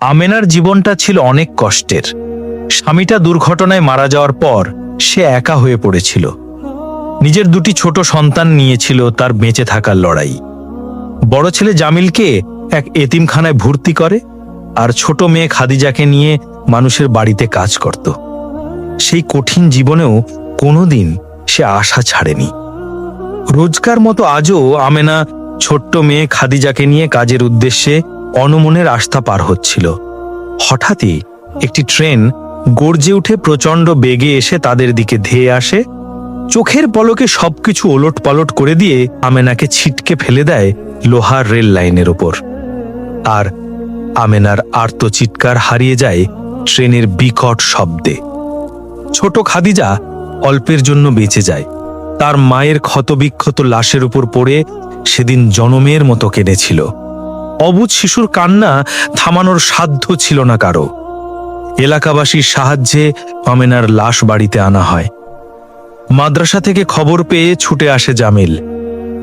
আমেনার জীবনটা ছিল অনেক কষ্টের। স্বামীটা দুর্ঘটনায় মারা যাওয়ার পর সে একা হয়ে পড়েছিল। নিজের দুটি ছোট সন্তান নিয়েছিল তার বেঁচে থাকার লড়াই। বড় ছেলে জামিলকে এক এতিমখানায় ভর্তি করে আর ছোট মেয়ে খাদিজাকে নিয়ে মানুষের বাড়িতে কাজ করত। সেই কঠিন জীবনেও কোনোদিন সে আশা ছাড়েনি। রোজকার মতো আজও আমেনা ছোট্ট মেয়ে খাদিজাকে নিয়ে কাজের উদ্দেশ্যে অনমনের আস্থা পার হচ্ছিল। হঠাৎই একটি ট্রেন গর্জে উঠে প্রচণ্ড বেগে এসে তাদের দিকে ধেয়ে আসে। চোখের পলকে সবকিছু ওলট পালট করে দিয়ে আমেনাকে ছিটকে ফেলে দেয় লোহার রেল লাইনের ওপর। আর আমেনার আর্ত চিৎকার হারিয়ে যায় ট্রেনের বিকট শব্দে। ছোট খাদিজা অল্পের জন্য বেঁচে যায়। তার মায়ের ক্ষতবিক্ষত লাশের উপর পড়ে সেদিন জনমের মতো কেঁদেছিল। অবুজ শিশুর কান্না থামানোর সাধ্য ছিল না কারও। এলাকাবাসীর সাহায্যে আমেনার লাশ বাড়িতে আনা হয়। মাদ্রাসা থেকে খবর পেয়ে ছুটে আসে জামিল।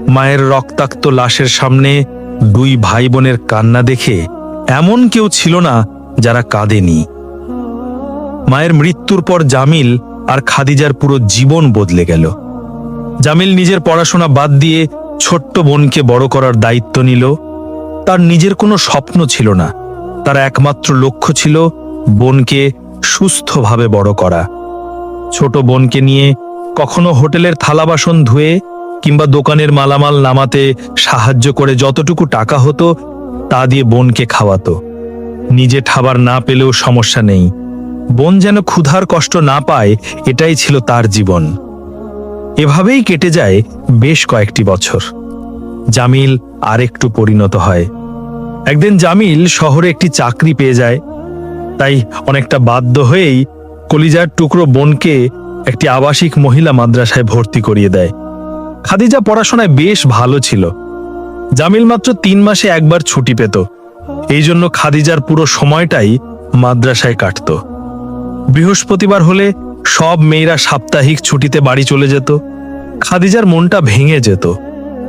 মায়ের রক্তাক্ত লাশের সামনে দুই ভাই বোনের কান্না দেখে এমন কেউ ছিল না যারা কাঁদেনি। মায়ের মৃত্যুর পর জামিল আর খাদিজার পুরো জীবন বদলে গেল। জামিল নিজের পড়াশোনা বাদ দিয়ে ছোট্ট বোনকে বড় করার দায়িত্ব নিল। তার নিজের কোনো স্বপ্ন ছিল না। তার একমাত্র লক্ষ্য ছিল বোনকে সুস্থভাবে বড় করা। ছোট বোনকে নিয়ে কখনো হোটেলের থালা বাসন ধুয়ে কিংবা দোকানের মালামাল নামাতে সাহায্য করে যতটুকু টাকা হতো, তা দিয়ে বোনকে খাওয়াতো। নিজে খাবার না পেলেও সমস্যা নেই। বোন যেন ক্ষুধার কষ্ট না পায়, এটাই ছিল তার জীবন। এভাবেই কেটে যায় বেশ কয়েকটি বছর। জামিল আরেকটু পরিণত হয়। একদিন জামিল শহরে একটি চাকরি পেয়ে যায়। তাই অনেকটা বাধ্য হয়েই কলিজার টুকরো বোনকে একটি আবাসিক মহিলা মাদ্রাসায় ভর্তি করিয়ে দেয়। খাদিজা পড়াশোনায় বেশ ভালো ছিল। জামিল মাত্র তিন মাসে একবার ছুটি পেত। এই জন্য খাদিজার পুরো সময়টাই মাদ্রাসায় কাটত। বৃহস্পতিবার হলে সব মেয়েরা সাপ্তাহিক ছুটিতে বাড়ি চলে যেত। খাদিজার মনটা ভেঙে যেত।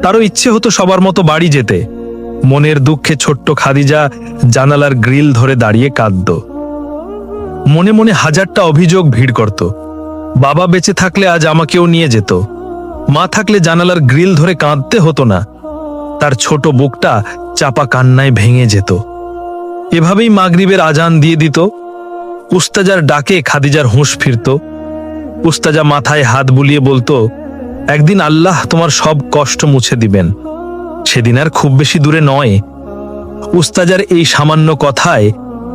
তারও ইচ্ছে হতো সবার মতো বাড়ি যেতে। মনের দুঃখে ছোট্ট খাদিজা জানালার গ্রিল ধরে দাঁড়িয়ে কাঁদত। মনে মনে হাজারটা অভিযোগ ভিড় করত। বাবা বেঁচে থাকলে আজ আমাকেও নিয়ে যেত। মা থাকলে জানালার গ্রিল ধরে কাঁদতে হতো না। তার ছোট বুকটা চাপা কান্নায় ভেঙে যেত। এভাবেই মাগরিবের আজান দিয়ে দিত। উস্তাজার ডাকে খাদিজার হুঁশ ফিরত। উস্তাজা মাথায় হাত বুলিয়ে বলতো, একদিন আল্লাহ তোমার সব কষ্ট মুছে দিবেন। সেদিন আর খুব বেশি দূরে নয়। উস্তাজার এই সামান্য কথায়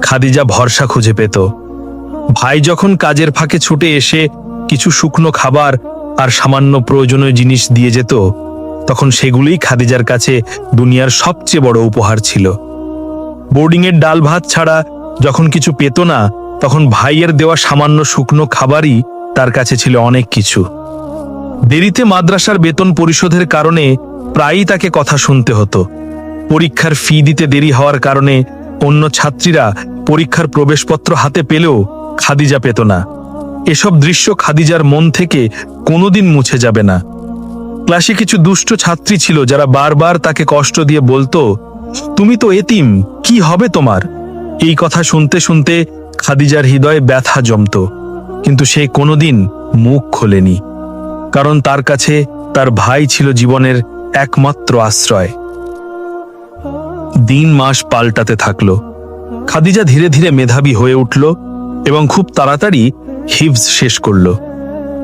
খাদিজা ভরসা খুঁজে পেত। ভাই যখন কাজের ফাঁকে ছুটে এসে কিছু শুকনো খাবার আর সামান্য প্রয়োজনীয় জিনিস দিয়ে যেত, তখন সেগুলোই খাদিজার কাছে দুনিয়ার সবচেয়ে বড় উপহার ছিল। বোর্ডিংয়ের ডাল ভাত ছাড়া যখন কিছু পেত না, তখন ভাইয়ের দেওয়া সামান্য শুকনো খাবারই তার কাছে ছিল অনেক কিছু। দেরিতে মাদ্রাসার বেতন পরিশোধের কারণে প্রায়ই তাকে কথা শুনতে হতো। পরীক্ষার ফি দিতে দেরি হওয়ার কারণে অন্য ছাত্রীরা পরীক্ষার প্রবেশপত্র হাতে পেলেও খাদিজা পেত না। এসব দৃশ্য খাদিজার মন থেকে কোনোদিন মুছে যাবে না। ক্লাসে কিছু দুষ্ট ছাত্রী ছিল যারা বারবার তাকে কষ্ট দিয়ে বলতো, তুমি তো এতিম, কি হবে তোমার? এই কথা শুনতে শুনতে খাদিজার হৃদয়ে ব্যথা জমত, কিন্তু সে কোনোদিন মুখ খোলেনি। কারণ তার কাছে তার ভাই ছিল জীবনের একমাত্র আশ্রয়। দিন মাস পাল্টাতে থাকল। খাদিজা ধীরে ধীরে মেধাবী হয়ে উঠল এবং খুব তাড়াতাড়ি হিভস শেষ করল।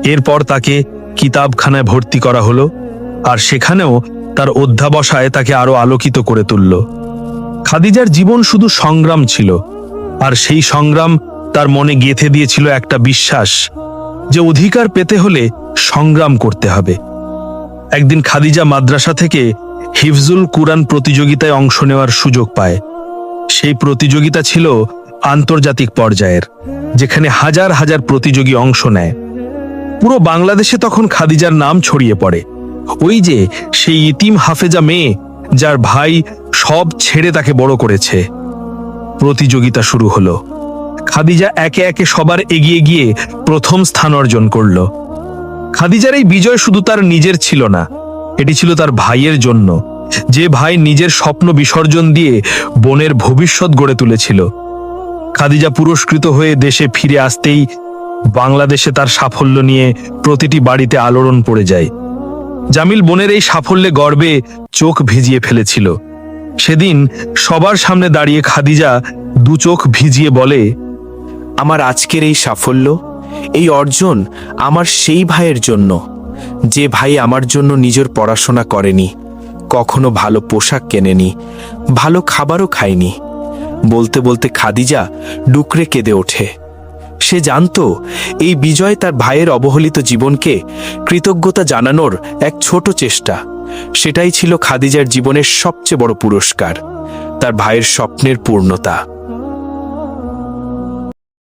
এরপর তাকে কিতাবখানায় ভর্তি করা হলো আর সেখানেও তার অধ্যাবসায় তাকে আরও আলোকিত করে তুলল। খাদিজার জীবন শুধু সংগ্রাম ছিল আর সেই সংগ্রাম তার মনে গেঁথে দিয়েছিল একটা বিশ্বাস যে অধিকার পেতে হলে সংগ্রাম করতে হবে। একদিন খাদিজা মাদ্রাসা থেকে হিফজুল কুরআন প্রতিযোগিতায় অংশ নেওয়ার সুযোগ পায়। সেই প্রতিযোগিতা ছিল আন্তর্জাতিক পর্যায়ের, যেখানে হাজার হাজার প্রতিযোগী অংশ নেয়। পুরো বাংলাদেশে তখন খাদিজার নাম ছড়িয়ে পড়ে। ওই যে সেই ইতিম হাফেজা মেয়ে, যার ভাই সব ছেড়ে তাকে বড় করেছে। প্রতিযোগিতা শুরু হলো। খাদিজা একে একে সবার এগিয়ে গিয়ে প্রথম স্থান অর্জন করল। খাদিজার এই বিজয় শুধু তার নিজের ছিল না, এটি ছিল তার ভাইয়ের জন্য, যে ভাই নিজের স্বপ্ন বিসর্জন দিয়ে বোনের ভবিষ্যৎ গড়ে তুলেছিল। খাদিজা পুরস্কৃত হয়ে দেশে ফিরে আসতেই বাংলাদেশে তার সাফল্য নিয়ে প্রতিটি বাড়িতে আলোড়ন পড়ে যায়। জামিল বোনের এই সাফল্যে গর্বে চোখ ভিজিয়ে ফেলেছিল। সেদিন সবার সামনে দাঁড়িয়ে খাদিজা দু চোখ ভিজিয়ে বলে, আমার আজকের এই সাফল্য এই অর্জন আমার সেই ভাইয়ের জন্য। যে ভাই আমার জন্য নিজের পড়াশোনা করেনি, কখনো ভালো পোশাক কেনেনি, ভালো খাবারও খায়নি। বলতে বলতে খাদিজা ডুকরে কেঁদে ওঠে। সে জানতো এই বিজয় তার ভাইয়ের অবহেলিত জীবনকে কৃতজ্ঞতা জানানোর এক ছোট চেষ্টা। সেটাই ছিল খাদিজার জীবনের সবচেয়ে বড় পুরস্কার, তার ভাইয়ের স্বপ্নের পূর্ণতা।